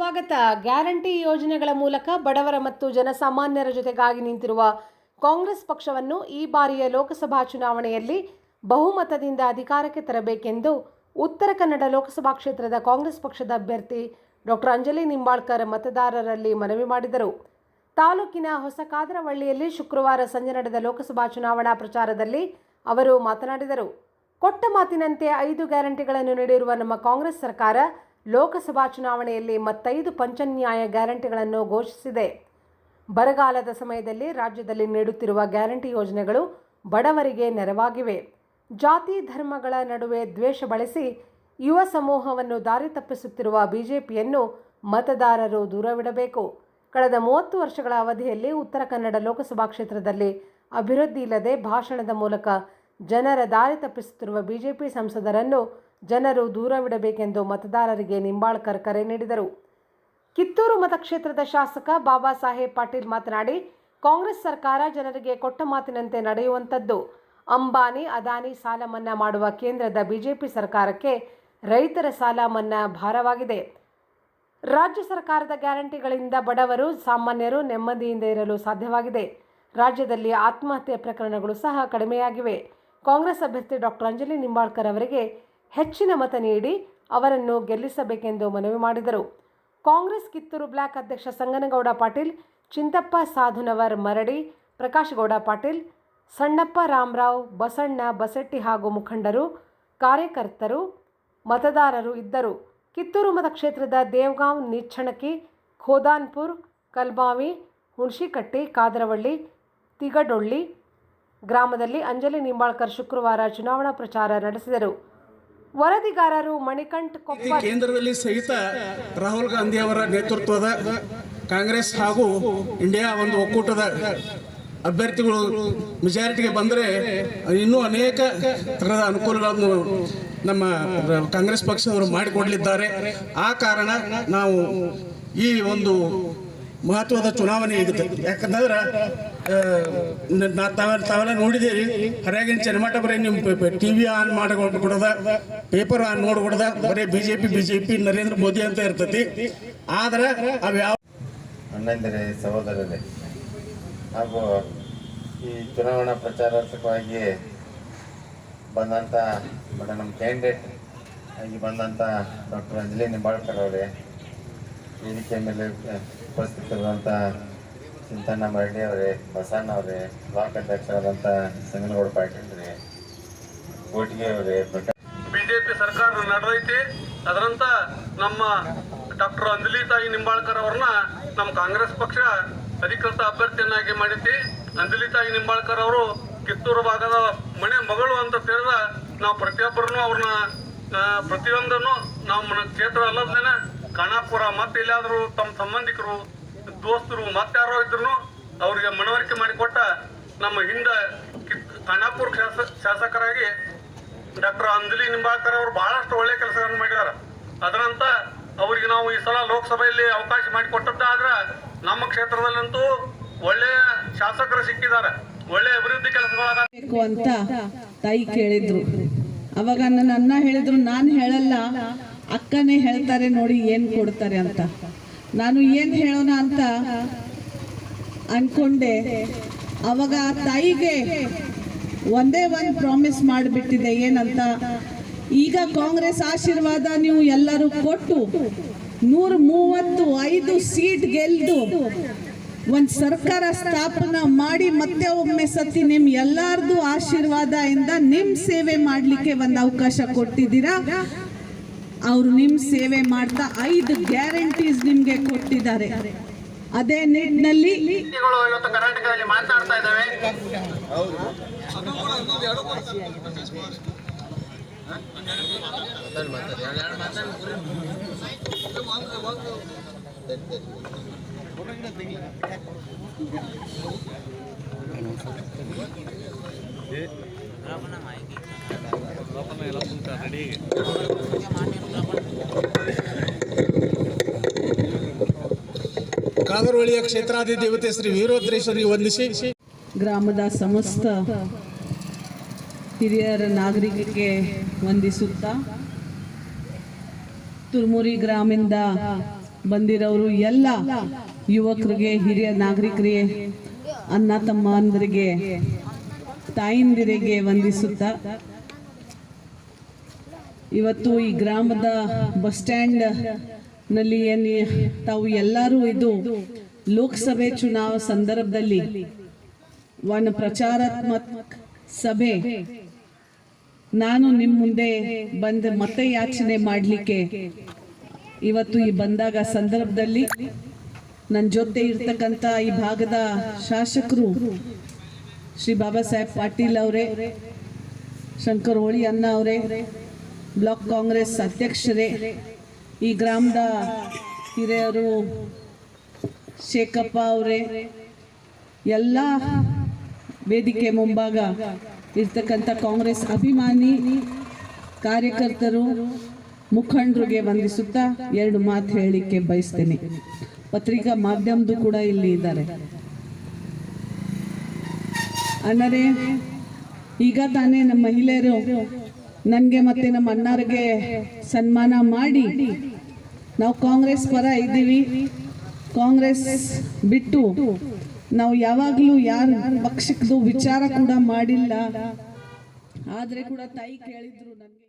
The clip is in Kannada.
ಸ್ವಾಗತ ಗ್ಯಾರಂಟಿ ಯೋಜನೆಗಳ ಮೂಲಕ ಬಡವರ ಮತ್ತು ಜನಸಾಮಾನ್ಯರ ಜೊತೆಗಾಗಿ ನಿಂತಿರುವ ಕಾಂಗ್ರೆಸ್ ಪಕ್ಷವನ್ನು ಈ ಬಾರಿಯ ಲೋಕಸಭಾ ಚುನಾವಣೆಯಲ್ಲಿ ಬಹುಮತದಿಂದ ಅಧಿಕಾರಕ್ಕೆ ತರಬೇಕೆಂದು ಉತ್ತರ ಕನ್ನಡ ಲೋಕಸಭಾ ಕ್ಷೇತ್ರದ ಕಾಂಗ್ರೆಸ್ ಪಕ್ಷದ ಅಭ್ಯರ್ಥಿ ಡಾಕ್ಟರ್ ಅಂಜಲಿ ನಿಂಬಾಳ್ಕರ್ ಮತದಾರರಲ್ಲಿ ಮನವಿ ಮಾಡಿದರು. ತಾಲೂಕಿನ ಹೊಸ ಕಾದರವಳ್ಳಿಯಲ್ಲಿ ಶುಕ್ರವಾರ ಸಂಜೆ ನಡೆದ ಲೋಕಸಭಾ ಚುನಾವಣಾ ಪ್ರಚಾರದಲ್ಲಿ ಅವರು ಮಾತನಾಡಿದರು. ಕೊಟ್ಟ ಮಾತಿನಂತೆ ಐದು ಗ್ಯಾರಂಟಿಗಳನ್ನು ನೀಡಿರುವ ನಮ್ಮ ಕಾಂಗ್ರೆಸ್ ಸರ್ಕಾರ ಲೋಕಸಭಾ ಚುನಾವಣೆಯಲ್ಲಿ ಮತ್ತೈದು ಪಂಚನ್ಯಾಯ ಗ್ಯಾರಂಟಿಗಳನ್ನು ಘೋಷಿಸಿದೆ. ಬರಗಾಲದ ಸಮಯದಲ್ಲಿ ರಾಜ್ಯದಲ್ಲಿ ನೀಡುತ್ತಿರುವ ಗ್ಯಾರಂಟಿ ಯೋಜನೆಗಳು ಬಡವರಿಗೆ ನೆರವಾಗಿವೆ. ಜಾತಿ ಧರ್ಮಗಳ ನಡುವೆ ದ್ವೇಷ ಬಳಸಿ ಯುವ ಸಮೂಹವನ್ನು ದಾರಿ ತಪ್ಪಿಸುತ್ತಿರುವ ಬಿಜೆಪಿಯನ್ನು ಮತದಾರರು ದೂರವಿಡಬೇಕು. ಕಳೆದ ಮೂವತ್ತು ವರ್ಷಗಳ ಅವಧಿಯಲ್ಲಿ ಉತ್ತರ ಕನ್ನಡ ಲೋಕಸಭಾ ಕ್ಷೇತ್ರದಲ್ಲಿ ಅಭಿವೃದ್ಧಿ ಇಲ್ಲದೆ ಭಾಷಣದ ಮೂಲಕ ಜನರ ದಾರಿ ತಪ್ಪಿಸುತ್ತಿರುವ ಬಿಜೆಪಿ ಸಂಸದರನ್ನು ಜನರು ದೂರವಿಡಬೇಕೆಂದು ಮತದಾರರಿಗೆ ನಿಂಬಾಳ್ಕರ್ ಕರೆ ನೀಡಿದರು. ಕಿತ್ತೂರು ಮತಕ್ಷೇತ್ರದ ಶಾಸಕ ಬಾಬಾ ಸಾಹೇಬ್ ಪಾಟೀಲ್ ಮಾತನಾಡಿ, ಕಾಂಗ್ರೆಸ್ ಸರ್ಕಾರ ಜನರಿಗೆ ಕೊಟ್ಟ ಮಾತಿನಂತೆ ನಡೆಯುವಂಥದ್ದು. ಅಂಬಾನಿ, ಅದಾನಿ ಸಾಲ ಮನ್ನಾ ಮಾಡುವ ಕೇಂದ್ರದ ಬಿಜೆಪಿ ಸರ್ಕಾರಕ್ಕೆ ರೈತರ ಸಾಲ ಮನ್ನಾ ಭಾರವಾಗಿದೆ. ರಾಜ್ಯ ಸರ್ಕಾರದ ಗ್ಯಾರಂಟಿಗಳಿಂದ ಬಡವರು, ಸಾಮಾನ್ಯರು ನೆಮ್ಮದಿಯಿಂದ ಇರಲು ಸಾಧ್ಯವಾಗಿದೆ. ರಾಜ್ಯದಲ್ಲಿ ಆತ್ಮಹತ್ಯೆ ಪ್ರಕರಣಗಳು ಸಹ ಕಡಿಮೆಯಾಗಿವೆ. ಕಾಂಗ್ರೆಸ್ ಅಭ್ಯರ್ಥಿ ಡಾಕ್ಟರ್ ಅಂಜಲಿ ನಿಂಬಾಳ್ಕರ್ ಅವರಿಗೆ ಹೆಚ್ಚಿನ ಮತ ನೀಡಿ ಅವರನ್ನು ಗೆಲ್ಲಿಸಬೇಕೆಂದು ಮನವಿ ಮಾಡಿದರು. ಕಾಂಗ್ರೆಸ್ ಕಿತ್ತೂರು ಬ್ಲಾಕ್ ಅಧ್ಯಕ್ಷ ಸಂಗನಗೌಡ ಪಾಟೀಲ್, ಚಿಂತಪ್ಪ ಸಾಧುನವರ್ ಮರಡಿ ಪ್ರಕಾಶ್ ಗೌಡ ಪಾಟೀಲ್, ಸಣ್ಣಪ್ಪ ರಾಮರಾವ್, ಬಸಣ್ಣ ಬಸೆಟ್ಟಿ ಹಾಗೂ ಮುಖಂಡರು, ಕಾರ್ಯಕರ್ತರು, ಮತದಾರರು ಇದ್ದರು. ಕಿತ್ತೂರು ಮತಕ್ಷೇತ್ರದ ದೇವ್ಗಾಂವ್ ನಿಚ್ಚಣಕಿ, ಖೋದಾನ್ಪುರ್, ಕಲ್ಬಾವಿ, ಹುಣಸಿಕಟ್ಟಿ, ಕಾದರವಳ್ಳಿ, ತಿಗಡೊಳ್ಳಿ ಗ್ರಾಮದಲ್ಲಿ ಅಂಜಲಿ ನಿಂಬಾಳ್ಕರ್ ಶುಕ್ರವಾರ ಚುನಾವಣಾ ಪ್ರಚಾರ ನಡೆಸಿದರು. ವರದಿಗಾರರು ಮಣಿಕಂಠ್ ಕೊಪ್ಪ ಕೇಂದ್ರದಲ್ಲಿ ಸಹಿತ ರಾಹುಲ್ ಗಾಂಧಿ ಅವರ ನೇತೃತ್ವದ ಕಾಂಗ್ರೆಸ್ ಹಾಗೂ ಇಂಡಿಯಾ ಒಂದು ಒಕ್ಕೂಟದ ಅಭ್ಯರ್ಥಿಗಳು ಮೆಜಾರಿಟಿಗೆ ಬಂದರೆ ಇನ್ನೂ ಅನೇಕ ಥರದ ಅನುಕೂಲಗಳನ್ನು ನಮ್ಮ ಕಾಂಗ್ರೆಸ್ ಪಕ್ಷದವರು ಮಾಡಿಕೊಡಲಿದ್ದಾರೆ. ಆ ಕಾರಣ ನಾವು ಈ ಒಂದು ಮಹತ್ವದ ಚುನಾವಣೆ ಇದೆ ಯಾಕಂದ್ರೆ ನಾ ತಾವೆಲ್ಲ ತಾವೆಲ್ಲ ನೋಡಿದ್ದೀರಿ? ಹೊರಗಿನ ಬರೀ ನಿಮ್ಮ ಟಿ ವಿ ಆನ್ ಮಾಡಿಕೊಡದ ಪೇಪರ್ ಆನ್ ನೋಡ್ಕೊಡದ ಬರೀ B J P B J P Narendra Modi ಅಂತ ಇರ್ತೈತಿ. ಆದ್ರೆ ಅವು ಯಾವ ಅಣ್ಣಂದರೆ, ಸಹೋದರರೇ ಹಾಗೂ ಈ ಚುನಾವಣಾ ಪ್ರಚಾರಾರ್ಥಕವಾಗಿ ಬಂದಂಥ ಮತ್ತು ನಮ್ಮ ಕ್ಯಾಂಡಿಡೇಟ್ ಆಗಿ ಬಂದಂಥ ಡಾಕ್ಟರ್ ಅಂಜಲಿ ನಿಂಬಾಳ್ಕರ್ ಅವರೇ, ವೇದಿಕೆ ಮೇಲೆ ಉಪಸ್ಥಿತರಿರುವಂಥ ಚಿಂತಣ್ಣ ಮರಳಿ ಅವರೇ, ಬಸಣ್ಣ ಅವರೇ ಬ್ಲಾಕ್ ಅಧ್ಯಕ್ಷರಾದಂಥ ಸಂಗನಗೌಡ ಪಾಟೀಲ್ ರೀ ಗೋಟಿಗೆ ಅವರೇ ಬಿಜೆಪಿ ಸರ್ಕಾರ ನಡೆದೈತಿ. ಅದರಂತ ನಮ್ಮ ಡಾಕ್ಟರ್ ಅಂಜಲಿ ತಾಯಿ ನಿಂಬಾಳ್ಕರ್ ಅವ್ರನ್ನ ನಮ್ಮ ಕಾಂಗ್ರೆಸ್ ಪಕ್ಷ ಅಧಿಕೃತ ಅಭ್ಯರ್ಥಿಯನ್ನಾಗಿ ಮಾಡಿದ್ದಿ ಅಂಜಲಿ ತಾಯಿ ನಿಂಬಾಳ್ಕರ್ ಅವರು ಕಿತ್ತೂರು ಭಾಗದ ಮನೆ ಮಗಳು ಅಂತ ತಿಳಿದ ನಾವು ಪ್ರತಿಯೊಬ್ಬರನ್ನು ಅವ್ರನ್ನ ಪ್ರತಿಯೊಂದನ್ನು మన ಕ್ಷೇತ್ರ ಅಲ್ಲದೇನೆ ಕಾಣಾಪುರ ಮತ್ತೆ ಎಲ್ಲಾದರೂ ತಮ್ಮ ಸಂಬಂಧಿಕರು ದೋಸ್ತರು ಮತ್ತಾರೋ ಇದ್ರು ಅವರಿಗೆ ಮನವರಿಕೆ ಮಾಡಿಕೊಟ್ಟ ನಮ್ಮ ಹಿಂದೆ ಖಾನಾಪುರ ಶಾಸ ಶಾಸಕರಾಗಿ ಡಾಕ್ಟರ್ ಅಂಜಲಿ ನಿಂಬಾಕರ್ ಅವರು ಬಹಳಷ್ಟು ಒಳ್ಳೆ ಕೆಲಸಗಳನ್ನು ಮಾಡಿದ್ದಾರೆ ಅದರಂತ ಅವರಿಗೆ ನಾವು ಈ ಸಲ ಲೋಕಸಭೆಯಲ್ಲಿ ಅವಕಾಶ ಮಾಡಿಕೊಟ್ಟದ್ದಾದ್ರೆ ನಮ್ಮ ಕ್ಷೇತ್ರದಲ್ಲಂತೂ ಒಳ್ಳೆಯ ಶಾಸಕರು ಸಿಕ್ಕಿದ್ದಾರೆ. ಒಳ್ಳೆ ಅಭಿವೃದ್ಧಿ ಕೆಲಸಗಳಾಗಬೇಕು ಅಂತ ತಾಯಿ ಕೇಳಿದ್ರು. ಅವಾಗ ನನ್ನ ಹೇಳಿದ್ರು, ನಾನು ಹೇಳಲ್ಲ, ಅಕ್ಕನೇ ಹೇಳ್ತಾರೆ ನೋಡಿ ಏನು ಕೊಡ್ತಾರೆ ಅಂತ. ನಾನು ಏನು ಹೇಳೋಣ ಅಂತ ಅನ್ಕೊಂಡೆ. ಅವಾಗ ತಾಯಿಗೆ ಒಂದೇ ಒಂದು ಪ್ರಾಮಿಸ್ ಮಾಡಿಬಿಟ್ಟಿದೆ ಏನಂತ. ಈಗ ಕಾಂಗ್ರೆಸ್ ಆಶೀರ್ವಾದ ನೀವು ಎಲ್ಲರೂ ಕೊಟ್ಟು ನೂರ ಮೂವತ್ತು ಐದು ಸೀಟ್ ಗೆಲ್ದು ಒಂದು ಸರ್ಕಾರ ಸ್ಥಾಪನಾ ಮಾಡಿ ಮತ್ತೆ ಒಮ್ಮೆ ಸತಿ ನಿಮ್ ಎಲ್ಲಾರ್ದು ಆಶೀರ್ವಾದ ಇಂದ ನಿಮ್ ಸೇವೆ ಮಾಡ್ಲಿಕ್ಕೆ ಒಂದ್ ಅವಕಾಶ ಕೊಟ್ಟಿದ್ದೀರಾ? ಅವ್ರು ನಿಮ್ ಸೇವೆ ಮಾಡ್ತಾ ಐದು ಗ್ಯಾರಂಟೀಸ್ ನಿಮ್ಗೆ ಕೊಟ್ಟಿದ್ದಾರೆ. ಅದೇ ನಿಟ್ಟಿನಲ್ಲಿ ಮಾತಾಡ್ತಾ ಇವತ್ತು ಕರ್ನಾಟಕದಲ್ಲಿ ಮಾತನಾಡ್ತಾ ಇದ್ದಾವೆ. ಕಾದರವಳ್ಳಿಯ ಕ್ಷೇತ್ರಾದಿ ದೇವತೆ ಶ್ರೀ ವೀರೋದ್ರೇಶ್ವರಿಗೆ ವಂದಿಸಿ. ಗ್ರಾಮದ ಸಮಸ್ತ ಹಿರಿಯರ ನಾಗರಿಕರಿಗೆ ವಂದಿಸುತ್ತಾ ತುರ್ಮುರಿ ಗ್ರಾಮದಿಂದ ಬಂದಿರೋರು ಎಲ್ಲ ಯುವಕರಿಗೆ, ಹಿರಿಯ ನಾಗರಿಕರಿಗೆ, ಅಣ್ಣ ತಮ್ಮಂದರಿಗೆ, ತಾಯಿಂದಿರಿಗೆ ವಂದಿಸುತ್ತಾ. ಇವತ್ತು ಈ ಗ್ರಾಮದ ಬಸ್ ಸ್ಟ್ಯಾಂಡ್ ನಲ್ಲಿ ಏನು ತಾವು ಎಲ್ಲರೂ ಇದು ಲೋಕಸಭೆ ಚುನಾವ ಸಂದರ್ಭದಲ್ಲಿ ಒಂದು ಪ್ರಚಾರಾತ್ಮಕ ಸಭೆ, ನಾನು ನಿಮ್ಮ ಮುಂದೆ ಬಂದು ಮತ್ತೆ ಯಾಚನೆ ಮಾಡಲಿಕ್ಕೆ ಇವತ್ತು ಈ ಬಂದಾಗ ಸಂದರ್ಭದಲ್ಲಿ ನನ್ನ ಜೊತೆ ಇರ್ತಕ್ಕಂಥ ಈ ಭಾಗದ ಶಾಸಕರು ಶ್ರೀ ಬಾಬಾ ಸಾಹೇಬ್ ಪಾಟೀಲ್ ಅವರೇ, ಶಂಕರ್ ಹೋಳಿ ಅಣ್ಣ ಅವರೇ, ಬ್ಲಾಕ್ ಕಾಂಗ್ರೆಸ್ ಅಧ್ಯಕ್ಷರೇ ಈ ಗ್ರಾಮದ ಹಿರಿಯರು ಶೇಖಪ್ಪ ಅವರೇ, ಎಲ್ಲ ವೇದಿಕೆ ಮುಂಭಾಗ ಇರ್ತಕ್ಕಂಥ ಕಾಂಗ್ರೆಸ್ ಅಭಿಮಾನಿ ಕಾರ್ಯಕರ್ತರು ಮುಖಂಡರಿಗೆ ವಂದಿಸುತ್ತಾ ಎರಡು ಮಾತು ಹೇಳಲಿಕ್ಕೆ ಬಯಸ್ತೇನೆ. ಪತ್ರಿಕಾ ಮಾಧ್ಯಮದ್ದು ಕೂಡ ಇಲ್ಲಿ ಇದ್ದಾರೆ. ಅಣ್ಣರೇ, ಈಗ ತಾನೇ ನಮ್ಮ ಮಹಿಳೆಯರು ನನಗೆ ಮತ್ತೆ ನಮ್ಮ ಅಣ್ಣರಿಗೆ ಸನ್ಮಾನ ಮಾಡಿ ನಾವು ಕಾಂಗ್ರೆಸ್ ಪರ ಇದ್ದೀವಿ. ಕಾಂಗ್ರೆಸ್ ಬಿಟ್ಟು ನಾವು ಯಾವಾಗಲೂ ಯಾರು ಪಕ್ಷಕ್ಕದು ವಿಚಾರ ಕೂಡ ಮಾಡಿಲ್ಲ. ಆದರೆ ಕೂಡ ತಾಯಿ ಕೇಳಿದ್ರು ನನಗೆ.